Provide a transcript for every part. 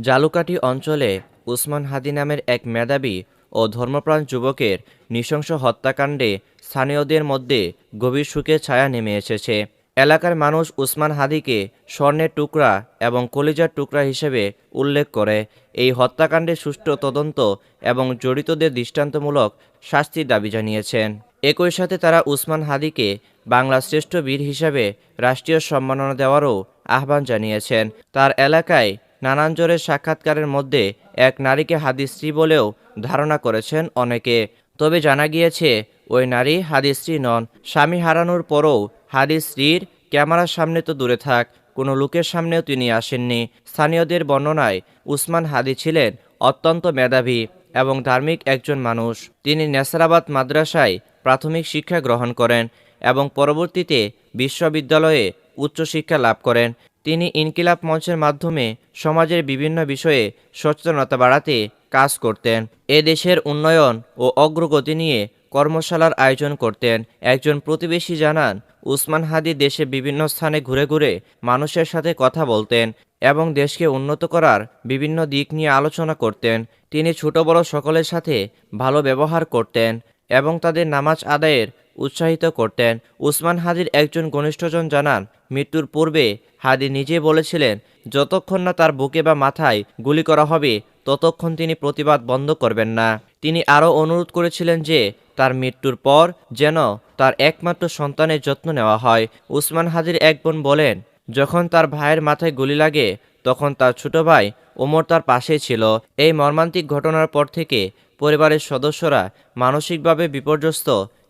জালুকাঠি অঞ্চলে উসমান হাদি নামের এক মেধাবী ও ধর্মপ্রাণ যুবকের নৃশংস হত্যাকাণ্ডে স্থানীয়দের মধ্যে গভীর সুখের ছায়া নেমে এসেছে। এলাকার মানুষ উসমান হাদিকে স্বর্ণের টুকরা এবং কলিজার টুকরা হিসেবে উল্লেখ করে। এই হত্যাকাণ্ডে সুষ্ঠু তদন্ত এবং জড়িতদের দৃষ্টান্তমূলক শাস্তির দাবি জানিয়েছেন। একই সাথে তারা উসমান হাদিকে বাংলার শ্রেষ্ঠ বীর হিসাবে রাষ্ট্রীয় সম্মাননা দেওয়ারও আহ্বান জানিয়েছেন। তার এলাকায় নানান জোরের সাক্ষাৎকারের মধ্যে এক নারীকে হাদির স্ত্রী বলেও ধারণা করেছেন অনেকে। তবে জানা গিয়েছে, ওই নারী হাদির স্ত্রী নন। স্বামী হারানোর পরও হাদির স্ত্রীর ক্যামেরার সামনে তো দূরে থাক, কোনো লোকের সামনেও তিনি আসেননি। স্থানীয়দের বর্ণনায় উসমান হাদি ছিলেন অত্যন্ত মেধাবী এবং ধার্মিক একজন মানুষ। তিনি নেসারাবাদ মাদ্রাসায় প্রাথমিক শিক্ষা গ্রহণ করেন এবং পরবর্তীতে বিশ্ববিদ্যালয়ে উচ্চশিক্ষা লাভ করেন। তিনি ইনকিলাব মঞ্চের মাধ্যমে সমাজের বিভিন্ন বিষয়ে সচেতনতা বাড়াতে কাজ করতেন। এ দেশের উন্নয়ন ও অগ্রগতি নিয়ে কর্মশালার আয়োজন করতেন। একজন প্রতিবেশী জানান, উসমান হাদি দেশে বিভিন্ন স্থানে ঘুরে ঘুরে মানুষের সাথে কথা বলতেন এবং দেশকে উন্নত করার বিভিন্ন দিক নিয়ে আলোচনা করতেন। তিনি ছোট বড় সকলের সাথে ভালো ব্যবহার করতেন এবং তাদের নামাজ আদায়ের উৎসাহিত করতেন। উসমান হাদির একজন ঘনিষ্ঠজন জানান, মৃত্যুর পূর্বে হাদি নিজে বলেছিলেন, যতক্ষণ না তার বুকে বা মাথায় গুলি করা হবে, ততক্ষণ তিনি প্রতিবাদ বন্ধ করবেন না। তিনি আরও অনুরোধ করেছিলেন যে, তার মৃত্যুর পর যেন তার একমাত্র সন্তানের যত্ন নেওয়া হয়। উসমান হাদির এক বোন বলেন, যখন তার ভাইয়ের মাথায় গুলি লাগে, তখন তার ছোট ভাই ওমর তার পাশেই ছিল। এই মর্মান্তিক ঘটনার পর থেকে পরিবারের সদস্যরা মানসিকভাবে বিপর্যস্ত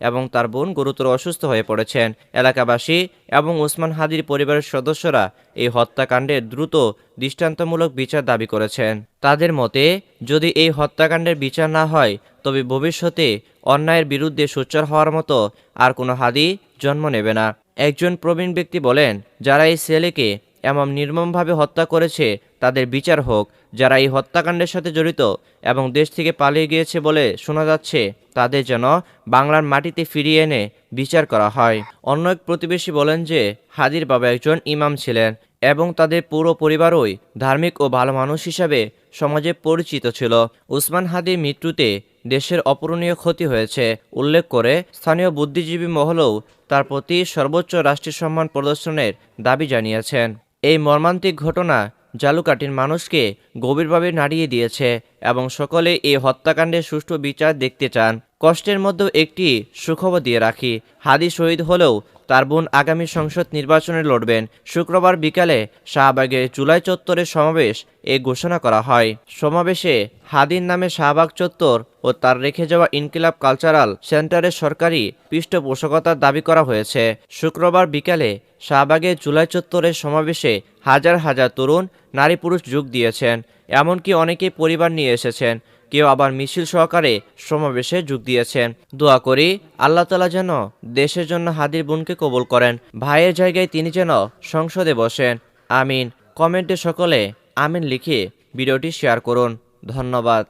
এবং তার বোন গুরুতর অসুস্থ হয়ে পড়েছেন। এলাকাবাসী এবং উসমান হাদির পরিবারের সদস্যরা এই হত্যাকাণ্ডের দ্রুত দৃষ্টান্তমূলক বিচার দাবি করেছেন। তাদের মতে, যদি এই হত্যাকাণ্ডের বিচার না হয়, তবে ভবিষ্যতে অন্যায়ের বিরুদ্ধে সোচ্চার হওয়ার মতো আর কোনো হাদি জন্ম নেবে না। একজন প্রবীণ ব্যক্তি বলেন, যারা এই ছেলেকে এমন নির্মমভাবে হত্যা করেছে, তাদের বিচার হোক। যারা এই হত্যাকাণ্ডের সাথে জড়িত এবং দেশ থেকে পালিয়ে গিয়েছে বলে শোনা যাচ্ছে, তাদের যেন বাংলার মাটিতে ফিরিয়ে এনে বিচার করা হয়। অন্য এক প্রতিবেশী বলেন যে, হাদির বাবা একজন ইমাম ছিলেন এবং তাদের পুরো পরিবারই ধার্মিক ও ভালো মানুষ হিসাবে সমাজে পরিচিত ছিল। উসমান হাদির মৃত্যুতে দেশের অপূরণীয় ক্ষতি হয়েছে। উল্লেখ করে, স্থানীয় বুদ্ধিজীবী মহলও তার প্রতি সর্বোচ্চ রাষ্ট্রীয় সম্মান প্রদর্শনের দাবি জানিয়েছেন। এই মর্মান্তিক ঘটনা জালুকাটির মানুষকে গভীরভাবে নাড়িয়ে দিয়েছে। এবং সকলে এই হত্যাকাণ্ডের সুষ্ঠু বিচার দেখতে চান। কষ্টের মধ্যেও একটি সুখবর দিয়ে রাখি। হাদি শহীদ হলেও তার বোন আগামী সংসদ নির্বাচনে লড়বেন। শুক্রবার বিকালে শাহবাগে জুলাই চত্বরের সমাবেশ এ ঘোষণা করা হয়। সমাবেশে হাদির নামে শাহবাগ চত্বর ও তার রেখে যাওয়া ইনকিলাব কালচারাল সেন্টারের সরকারি পৃষ্ঠপোষকতার দাবি করা হয়েছে। শুক্রবার বিকালে শাহবাগে জুলাই চত্বরের সমাবেশে হাজার হাজার তরুণ নারী পুরুষ যোগ দিয়েছেন, এমনকি অনেকেই পরিবার নিয়ে এসেছেন। কেউ আবার মিছিল সহকারে সমাবেশে যোগ দিয়েছেন। দোয়া করি আল্লাহ তালা যেন দেশের জন্য হাদির বোনকে কবুল করেন, ভাইয়ের জায়গায় তিনি যেন সংসদে বসেন। আমিন। কমেন্টে সকলে আমিন লিখে ভিডিওটি শেয়ার করুন। ধন্যবাদ।